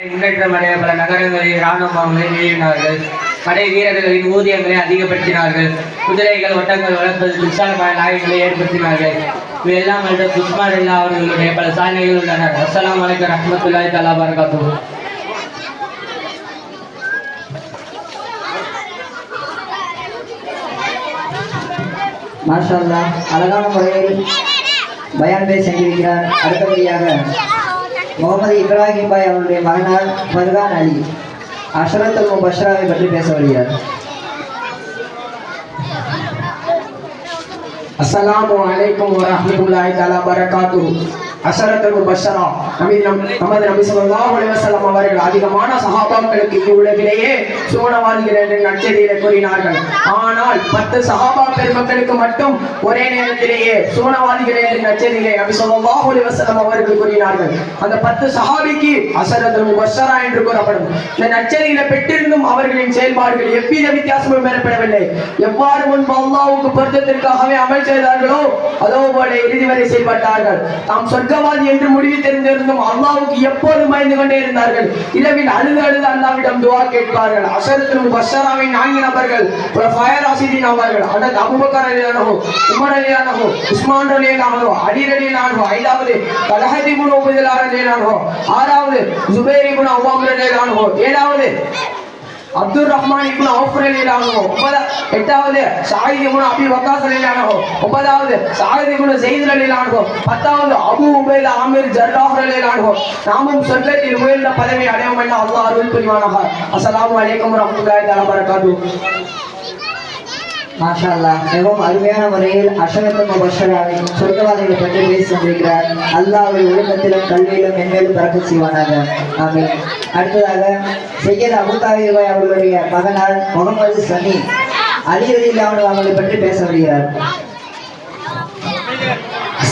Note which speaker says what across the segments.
Speaker 1: முன்னேற்றம் அடைய பல நகரங்களில் இராணுவ முகாம்களை நிறுவினார்கள் படை வீரர்களின் ஊதியங்களை அதிகப்படுத்தினார்கள். குதிரைகள் ஒட்டங்கள் வளர்ப்பது துஷாரமான நாய்களை ஏற்படுத்தினார்கள். இவையெல்லாம் அல்லது குஸ்மார் இல்லா அவர்களுடைய பல சாதனைகள் உள்ளன. அஸ்லாம் அலைக்கும் ரஹமத்துல்லாய் தலா பரகாத்துஹு
Speaker 2: மாஷா அழகான முறையில் பயான் பேச சென்றிருக்கிறார். அடுத்தபடியாக முகமது இப்ராஹிம் பாய் அவருடைய மகனார் ஃபர்கான் அலி அஷரத்துல் முபஷ்ராவை பற்றி பேச வருகிறார்
Speaker 3: அஸ்ஸலாமு அலைக்கும் வரஹ்மத்துல்லாஹி தஆலா பரகாத்துஹு அஷரத்துல் பஷரா நபி நமது நபி ஸல்லல்லாஹு அலைஹி வஸல்லம் அவர்கள் அதிகமான சஹாபாக்களுக்கு இவ்வுலகிலேயே சுவனவாதிகள் என்று நற்செய்தியிலே கூறினார்கள். ஆனால் பத்து சஹாபா பெருமக்களுக்கு மட்டும் ஒரே நேரத்திலேயே சுவனவாதிகள் என்று நற்செய்தியிலே நபி ஸல்லல்லாஹு அலைஹி வஸல்லம் அவர்கள் கூறினார்கள். அந்த பத்து சஹாபிக்கு அஷரத்துல் பஷரா என்று கூறப்படும். இந்த நற்செய்தியில பெற்றிருந்தும் அவர்களின் செயல்பாடுகள் எவ்வித வித்தியாசமும் பெறப்படவில்லை. எவ்வாறு முன்பு அல்லாஹ்வுக்கு பொருத்தத்திற்காகவே அமல் செய்தார்களோ அதோ போல இறுதி வரை செயல்பட்டார்கள். தாம் சொர்க்க சொர்க்கவாதி என்று முடிவு தெரிந்திருந்தும் அல்லாவுக்கு எப்போதும் பயந்து கொண்டே இருந்தார்கள். இரவில் அழுது அழுது அல்லாவிடம் துவா கேட்பார்கள். அசரத்தில் பஷராவின் நான்கு நபர்கள் ஒரு ஃபயர் ஆசிதின் அவர்கள் அதற்கு அபுபக்கர் அலியானோ உமர் அலியானோ உஸ்மான் அலியானோ அடிர் அலியானோ ஐந்தாவது கலஹதி குண உபதிலார் அலியானோ ஆறாவது ஜுபேரி குண அவ்வாம் அலியானோ ஏழாவது அப்துல் ரஹ்மான் இப்னு அவுஃப் ரலியல்லாஹு ஒன்பது எட்டாவது ஷாஹித் இப்னு அபி வக்காஸ் ரலியல்லாஹு ஒன்பதாவது ஷாஹித் இப்னு ஸெய்த் ரலியல்லாஹு பத்தாவது அபு உபைத் ஆமிர் ஜர்ராஹ் ரலியல்லாஹு நாமும் சொர்க்கத்தில் உயர்ந்த பதவி அடைவோம் என அல்லாஹ் அருள் புரிவானாக. அஸ்ஸலாமு அலைக்கும் வரஹ்மத்துல்லாஹி தஆலா பரகாத்துஹு
Speaker 2: மாஷா அல்லாஹ் மிகவும் அருமையான முறையில் அஷரத்துல் முபஷ்ஷராவை சொர்க்கவாதிகளை பற்றி பேசி சென்றிருக்கிறார் அல்லாஹ் ஒழுக்கத்திலும் கல்வியிலும் மென்மேலும் பறக்க செய்வானாக. ஆமே அடுத்ததாக செய்யத் அபுதாவிபாய் அவர்களுடைய மகனார் முகமது சமி அலி அவர்கள் அவர்களை பற்றி பேச வருகிறார்.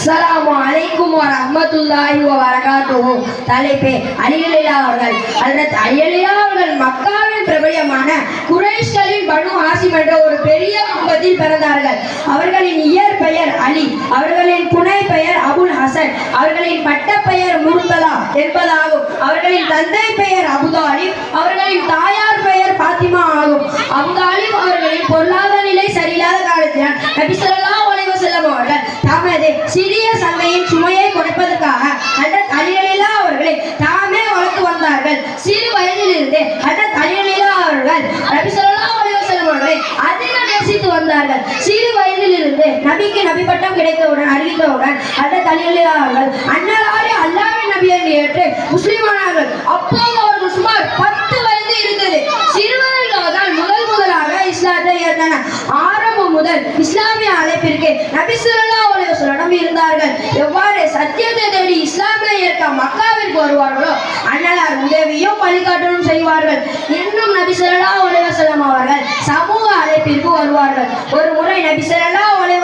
Speaker 4: அஸ்ஸலாமு அலைக்கும் வரஹ்மத்துல்லாஹி வபரகாத்துஹு. தலைப்பே அலியலிலா அவர்கள் ஹஜ்ரத் அலியலிலா அவர்கள் மக்காவின் பிரபலியமான குறைஷ்களின் பனு ஹாசிம் என்ற ஒரு பெரிய குடும்பத்தில் பிறந்தார்கள். அவர்களின் இயற்பெயர் அலி அவர்களின் புனை பெயர் அபுல் ஹசன் அவர்களின் பட்ட பெயர் முர்தலா என்பதாகும். அவர்களின் தந்தை பெயர் அபுதாலிப் அவர்களின் தாயார் பெயர் பாத்திமா ஆகும். அபுதாலிப் அவர்களின் பொருளாதார நிலை சரியில்லாத காலத்தினால் நபி ஸல்லல்லாஹு அலைஹி அவர்கள் தமது சிறிய சந்தையின் சுமையை குறைப்பதற்காக அட்ட அலியலிலா அவர்களை தாமே வளர்த்து வந்தார்கள். சிறு வயதிலிருந்து ஹஜரத் அலியலிலா அவர்கள் நபி ஸல்லல்லாஹு அலைஹி அவர்களை அதிக நேசித்து வந்தார்கள். சிறு வயதிலிருந்து நபிக்கு நபி பட்டம் கிடைத்தவுடன் அறிவித்தவுடன் ஹஜரத் அலியலிலா அவர்கள் அன்னராலே அல்லாவின் நபி என்று ஏற்று முஸ்லிமானார்கள். அப்போது அவர்கள் சுமார் பத்து வயது இருந்தது. சிறுவர்களால் தான் முதல் முதலாக இஸ்லாத்தை ஏற்றனர். ஆறு முதல் இஸ்லாமிய அழைப்பிற்கு நபி ஸல்லல்லாஹு அலைஹி இருந்தார்கள். எவ்வாறு சத்தியத்தை தேடி இஸ்லாமிய ஏற்க மக்காவிற்கு வருவார்களோ அன்னலார் உதவியும் வழிகாட்டலும் செய்வார்கள். இன்னும் நபி ஸல்லல்லாஹு அலைஹி அவர்கள் சமூக அழைப்பிற்கு வருவார்கள். ஒரு முறை நபி ஸல்லல்லாஹு அலைஹி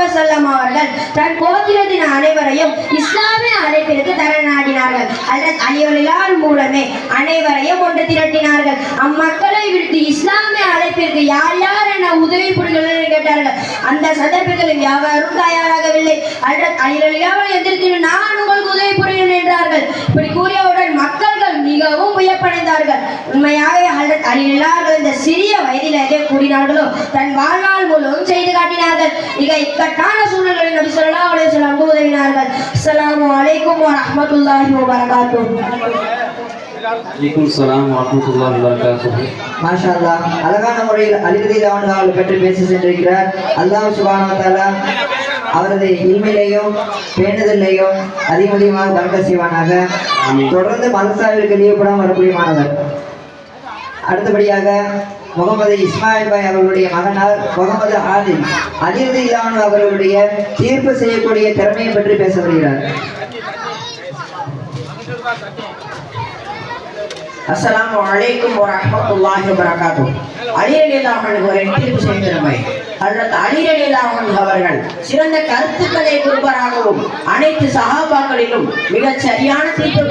Speaker 4: அவர்கள் தன் கோத்திரத்தின் அனைவரையும் இஸ்லாமிய அழைப்பிற்கு தர நாடினார்கள் அல்லது அலிவலிலால் மூலமே அனைவரையும் ஒன்று திரட்டினார்கள். அம்மக்களை விடுத்து இஸ்லாமிய அழைப்பிற்கு யார் யார் என உதவி புரிகள் கேட்டார்கள். அந்த சந்தர்ப்பத்தில் யாவரும் தயாராகவில்லை. அல்லது எதிர்க்கிறேன் எதிர்த்து நான் உங்களுக்கு உதவி புரிகிறேன் என்றார்கள். இப்படி கூறியவுடன் மக்கள்கள் மிகவும் வியப்படைந்தார்கள். உண்மையாகவே அல்லது அலிலார்கள் இந்த சிறிய வயதிலேயே கூறினார்களோ தன் வாழ்நாள் முழுவதும் செய்து காட்டினார்கள். மிக இக்கட்டான சூழ்நிலையில் நபி சொல்லா அலைஹி உதவினார்கள். அஸ்ஸலாமு அலைக்கும்
Speaker 5: வரமத்துல்லாஹி
Speaker 2: மாஷா அல்லாஹ் அழகான முறையில் அலிரதி அவர்களை பற்றி பேசி சென்றிருக்கிறார். அல்லாஹ் சுபானு தாலா அவரது இல்மையிலையும் பேணுதலையும் அதிகமாக கலக்க செய்வானாக. தொடர்ந்து மதசாவிற்கு லீவுபடாமல் வரக்கூடிய மாணவர் அடுத்தபடியாக முகமது இஸ்மாயில் பாய் அவர்களுடைய மகனார் முகமது ஆதில் அலிரதி இல்லாமல் அவர்களுடைய தீர்ப்பு செய்யக்கூடிய திறமையை பற்றி பேச வருகிறார்.
Speaker 6: அஸ்லாம் வலைக்கும் வரஹ்மத்துல்லாஹி வபரகாத்துஹு. அலி ரலியல்லாஹு அன்ஹு அவர்களின் தீர்ப்பு செய்யும் அவர்கள் சிறந்த கருத்துக்களை கூறுபவராகவும் அனைத்து சகாபாக்களிலும் மிகச் சரியான தீர்ப்பு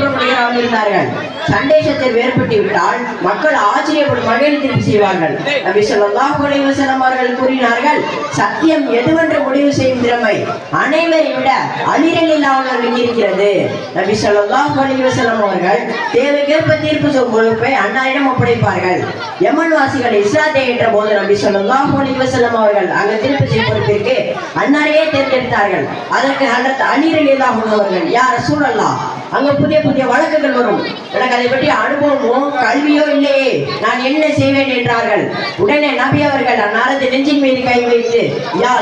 Speaker 6: இருந்தார்கள். சண்டேசத்தில் வேறுபட்டு விட்டால் மக்கள் ஆச்சரியப்படும் வகையில் திருப்பி செய்வார்கள் நபி ஸல்லல்லாஹு அலைஹி வஸல்லம் அவர்கள் கூறினார்கள் சத்தியம் எதுவென்று முடிவு செய்யும் திறமை அனைவரை விட அலிரலில்லாதவர்களுக்கு இருக்கிறது நபி ஸல்லல்லாஹு அலைஹி வஸல்லம் அவர்கள் தேவைக்கேற்ப தீர்ப்பு சொல்லும் பொறுப்பை அன்னாரிடம் ஒப்படைப்பார்கள். யமன் வாசிகள் இஸ்லாத்தை என்ற போது நபி ஸல்லல்லாஹு அலைஹி வஸல்லம் அவர்கள் அங்கு தீர்ப்பு செய்யும் பொறுப்பிற்கு அன்னாரையே தேர்ந்தெடுத்தார்கள். அதற்கு அலி ரலியல்லாஹு அன்ஹு அவர்கள் யா ரசூலல்லாஹ் அங்க புதிய புதிய வழக்குகள் வரும். எனக்கு அதை பற்றி அனுபவமோ கல்வியோ இல்லையே. நான் என்ன செய்வேன் என்றார்கள். உடனே நபி அவர்கள் அந்நாரது நெஞ்சின் மீது கை வைத்து யா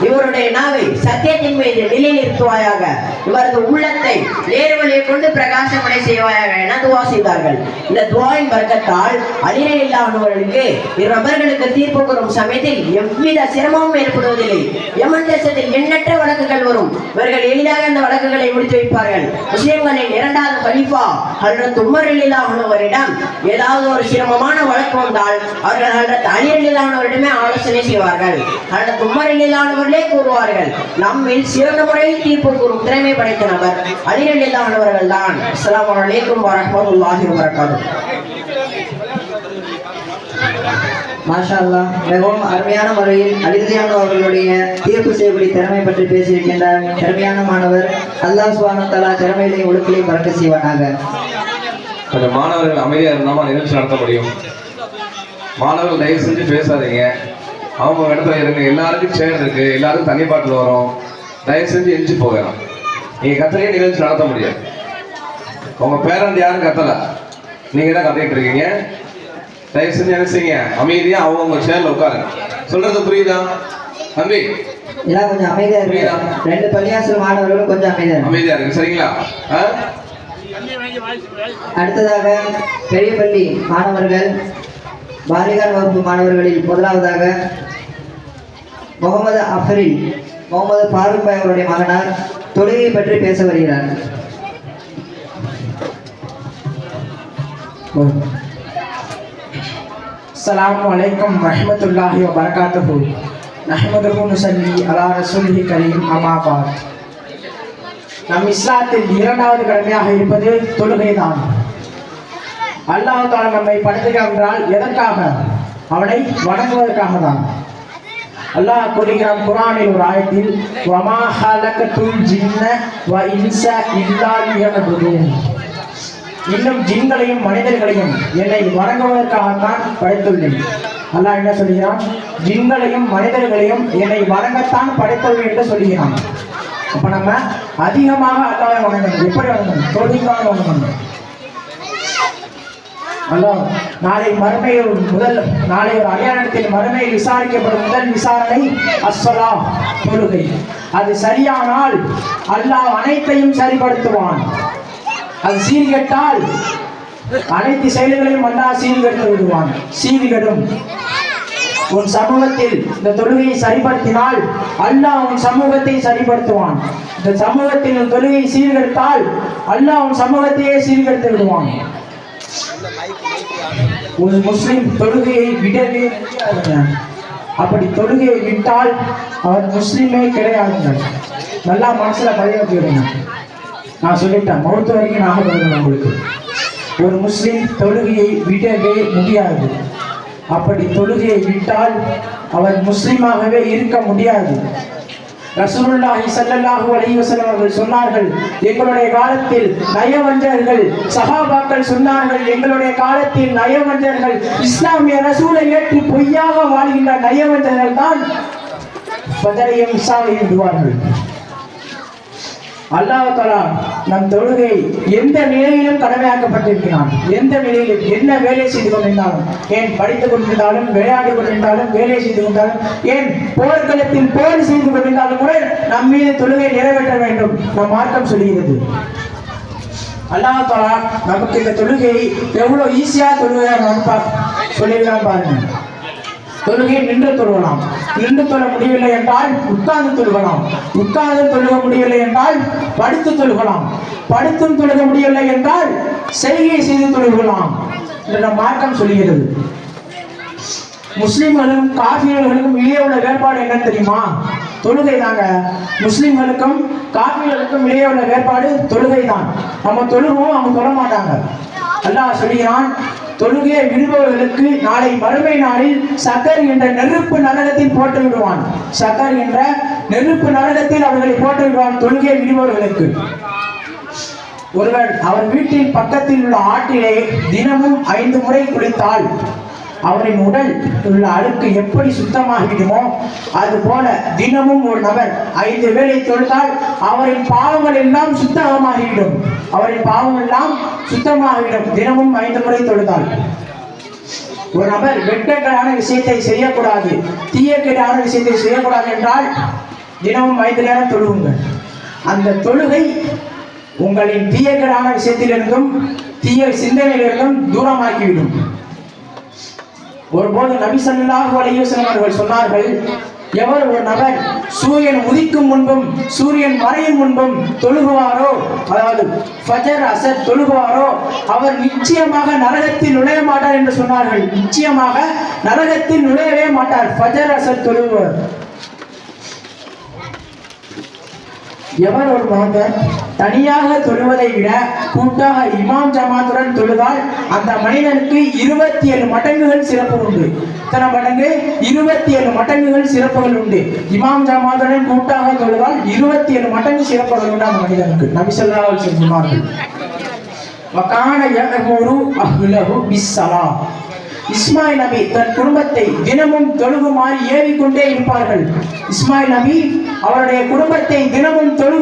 Speaker 6: இவருடைய நாவை சத்தியத்தின் மீது நிலைநிறுத்துவாயாக. இவரது உள்ளத்தை நேர்வழியை கொண்டு பிரகாசமடை செய்வாயாக என துவா செய்தார்கள். இந்த துவாவின் வர்க்கத்தால் அலிரை இல்லாதவர்களுக்கு இவ்வர்களுக்கு தீர்ப்பு கூறும் சமயத்தில் எவ்வித சிரமமும் ஏற்படுவதில்லை. யமன் தேசத்தில் எண்ணற்ற வழக்குகள் வரும். இவர்கள் எளிதாக அந்த வழக்குகளை முடித்து வைப்பார்கள். முஸ்லிம்களின் இரண்டாவது கலிஃபா ஹல்ரத் உமர் இல்லாதவரிடம் ஏதாவது ஒரு சிரமமான வழக்கு வந்தால் அவர்கள் ஹல்ரத் அலி இல்லாதவரிடமே ஆலோசனை செய்வார்கள். இல்லாதவர்களே கூறுவார்கள். நம்மில் சிறந்த முறையில் தீர்ப்பு கூறும் திறமை படைத்த நபர் அலி இல்லாதவர்கள் தான். அஸ்ஸலாமு அலைக்கும் வரஹ்மத்துல்லாஹி வபரகாத்துஹு.
Speaker 2: மாஷா அல்லாஹ் மிகவும் அருமையான முறையில் அலிதியானு அவர்களுடைய தீர்ப்பு செய்யக்கூடிய திறமை பற்றி பேசியிருக்கின்றார். திறமையான மாணவர் அல்லாஹ் சுபானு தலா திறமையிலையும் ஒழுக்கிலையும் பறக்க செய்வானாக.
Speaker 7: கொஞ்சம் மாணவர்கள் அமைதியாக இருந்தாமல் நிகழ்ச்சி நடத்த முடியும். மாணவர்கள் தயவு செஞ்சு பேசாதீங்க. அவங்க இடத்துல இருங்க எல்லாருக்கும் சேர் இருக்கு. எல்லாருக்கும் தண்ணி பாட்டில் வரும். தயவு செஞ்சு எஞ்சி போகலாம் நீங்க கத்தலையே நிகழ்ச்சி நடத்த முடியாது. உங்க பேரண்ட் யாரும் கத்தல. நீங்க தான் கத்திட்டு இருக்கீங்க. தயவு செஞ்சு என்ன செய்யுங்க அமைதியா அவங்கவுங்க சேர்ல உட்காருங்க. சொல்றது புரியுதா? தம்பி.
Speaker 2: எல்லாம் கொஞ்சம் அமைதியா இருக்கு ரெண்டு பள்ளியாசல் மாணவர்களும் கொஞ்சம் அமைதியா இருக்கு
Speaker 7: அமைதியா இருக்கு சரிங்களா?
Speaker 2: அடுத்ததாக பெரிய பள்ளி மாணவர்கள் பாலிகான் வகுப்பு மாணவர்களில் முதலாவதாக முகமது அஃபரில் முகமது ஃபாரூக் பாய் அவருடைய மகனார் தொழுகை பற்றி பேச வருகிறார்
Speaker 8: السلام عليكم ورحمة الله وبركاته نحمده ونصلي على رسوله الكريم أما بعد நம் இஸ்லாத்தில் இரண்டாவது கடமையாக இருப்பது தொழுகைதான் அல்லாஹ் நம்மை படைத்துகிறான் என்றால் எதற்காக? அவனை வணங்குவதற்காக தான் அல்லாஹ் கூறுகிறான் குரானில் ஒரு ஆயத்தில் வமா ஹலகத்துல் ஜின்ன வ இன்ச இல்லா லியஅபுதூன் இன்னும் ஜின்களையும் மனிதர்களையும் என்னை வணங்குவதற்காகத்தான் படைத்துள்ளேன். அல்லாஹ் என்ன சொல்கிறான்? ஜின்களையும் மனிதர்களையும் என்னை வணங்கத்தான் படைத்துள்ளேன் என்று சொல்கிறான். அப்ப நம்ம அதிகமாக அல்லாவை வணங்கணும். எப்படி வணங்கணும்? தொழுகாக வணங்கணும். அல்லாஹ் நாளை மறுமையில் முதல் நாளை ஒரு அடையாளத்தில் மறுமையில் விசாரிக்கப்படும் முதல் விசாரணை அஸ்வலா தொழுகை. அது சரியானால் அல்லாஹ் அனைத்தையும் சரிப்படுத்துவான். அது சீர்கெட்டால் அனைத்து செயல்களையும் அல்லாஹ் சீர்கெடுத்து விடுவான். சீர்கெடும். உன் சமூகத்தில் இந்த தொழுகையை சரிப்படுத்தினால் அல்லாஹ் உன் சமூகத்தை சரிப்படுத்துவான். இந்த சமூகத்தில் தொழுகையை சீர்கெடுத்தால் அல்லாஹ் உன் சமூகத்தையே சீர்கெடுத்து விடுவான். ஒரு முஸ்லிம் தொழுகையை விடவே அப்படி தொழுகையை விட்டால் அவர் முஸ்லீமே கிடையாதுங்க நல்லா மனசுல பதிய வச்சுக்கிறீங்க நான் சொல்லிட்டேன் மருத்துவ வரைக்கும் நாம சொல்லுவேன் உங்களுக்கு. ஒரு முஸ்லிம் தொழுகையை விடவே முடியாது. அப்படி தொழுகையை விட்டால் அவர் முஸ்லீமாகவே இருக்க முடியாது. ரசூலுல்லாஹி சல்லல்லாஹு அலைஹி வஸல்லம் அவர்கள் சொன்னார்கள் எங்களுடைய காலத்தில் நயவஞ்சர்கள் சஹாபாக்கள் சொன்னார்கள் எங்களுடைய காலத்தில் நயவஞ்சர்கள் இஸ்லாமிய ரசூலை ஏற்று பொய்யாக வாழ்கின்ற நயவஞ்சர்கள் தான் பதரையும் இசாவையும் விடுவார்கள் அல்லாஹ் நம் தொழுகை எந்த நிலையிலும் கடமையாக்கப்பட்டிருக்கிறான். எந்த நிலையிலும் என்ன வேலை செய்து கொண்டிருந்தாலும் ஏன் படித்துக் கொண்டிருந்தாலும் விளையாடி கொண்டிருந்தாலும் வேலை செய்து கொண்டாலும் ஏன் போர்க்களத்தில் போர் செய்து கொண்டிருந்தாலும் கூட நம் மீது தொழுகை நிறைவேற்ற வேண்டும் நம் மார்க்கம் சொல்கிறது. அல்லாஹ் நமக்கு இந்த தொழுகையை எவ்வளவு ஈஸியா தொழுகை நம்ம பா- சொல்லியிருக்கான் பாருங்க. தொழுகையை நின்று தொழுகலாம். நின்று தொழ முடியவில்லை என்றால் உட்கார்ந்து தொழுகலாம். உட்கார்ந்து தொழுக முடியவில்லை என்றால் படுத்து தொழுகலாம். படுத்தும் தொழுக முடியவில்லை என்றால் செய்கை செய்து தொழுகலாம் என்ற மார்க்கம் சொல்கிறது. முஸ்லிம்களும் காஃபியர்களுக்கும் இடையே உள்ள வேறுபாடு என்னன்னு தெரியுமா? தொழுகை தாங்க முஸ்லிம்களுக்கும் காஃபியர்களுக்கும் இடையே உள்ள வேறுபாடு தொழுகை தான் நம்ம தொழுகவும் அவங்க தொழ மாட்டாங்க. அல்லாஹ் சொல்கிறான் தொழுகையை விடுபவர்களுக்கு நாளை மறுமை நாளில் சக்கர் என்ற நெருப்பு நரகத்தில் போட்டு விடுவான் சக்கர் என்ற நெருப்பு நரகத்தில் அவர்களை போட்டு விடுவான் தொழுகையை விடுபவர்களுக்கு. ஒருவன் அவன் வீட்டின் பக்கத்தில் உள்ள ஆற்றிலே தினமும் ஐந்து முறை குளித்தால் அவரின் உடல் உள்ள அழுக்கு எப்படி சுத்தமாகிவிடுமோ அது போல தினமும் ஒரு நபர் ஐந்து வேளை தொழுதால் அவரின் பாவங்கள் எல்லாம் சுத்தமாகிவிடும் அவரின் பாவம் எல்லாம் சுத்தமாகிவிடும் தினமும் ஐந்து முறை தொழுதால். ஒரு நபர் வெட்கக்கேடான விஷயத்தை செய்யக்கூடாது. தீயக்கேடான விஷயத்தை செய்யக்கூடாது என்றால் தினமும் ஐந்து நேரம் தொழுவுங்கள். அந்த தொழுகை உங்களின் தீயக்கேடான விஷயத்திலிருந்தும் தீய சிந்தனையிலிருந்தும் தூரமாக்கிவிடும் ஒருபோது நபி சல்லாஹு அலைஹி அவர்கள் சொன்னார்கள் எவர் ஒரு நபர் சூரியன் உதிக்கும் முன்பும் சூரியன் மறையும் முன்பும் தொழுகுவாரோ? அதாவது ஃபஜர் அசர் தொழுகுவாரோ? அவர் நிச்சயமாக நரகத்தில் நுழைய மாட்டார் என்று சொன்னார்கள். நிச்சயமாக நரகத்தில் நுழையவே மாட்டார். ஃபஜர் அசர் தொழுகுவார் எவர் ஒரு மகன் தனியாக தொழுவதை விட கூட்டாக இமாம் ஜமாத்துடன் தொழுதால் அந்த மனிதனுக்கு இருபத்தி ஏழு மடங்குகள் சிறப்பு உண்டு. இத்தனை மடங்கு? இருபத்தி ஏழு மடங்குகள் சிறப்புகள் உண்டு. இமாம் ஜமாத்துடன் கூட்டாக தொழுதால் இருபத்தி ஏழு மடங்கு சிறப்புகள் உண்டு அந்த மனிதனுக்கு. நபி ஸல்லல்லாஹு சொன்னார்கள். வகான யஅமுரு அஹ்லஹு பிஸ்ஸலாம் இஸ்மாயில் நபி தன் குடும்பத்தை தினமும் தொழுகுமாறு ஏவிக்கொண்டே இருப்பார்கள். இஸ்மாயில் நபி அவருடைய குடும்பத்தை தினமும் தொழுகு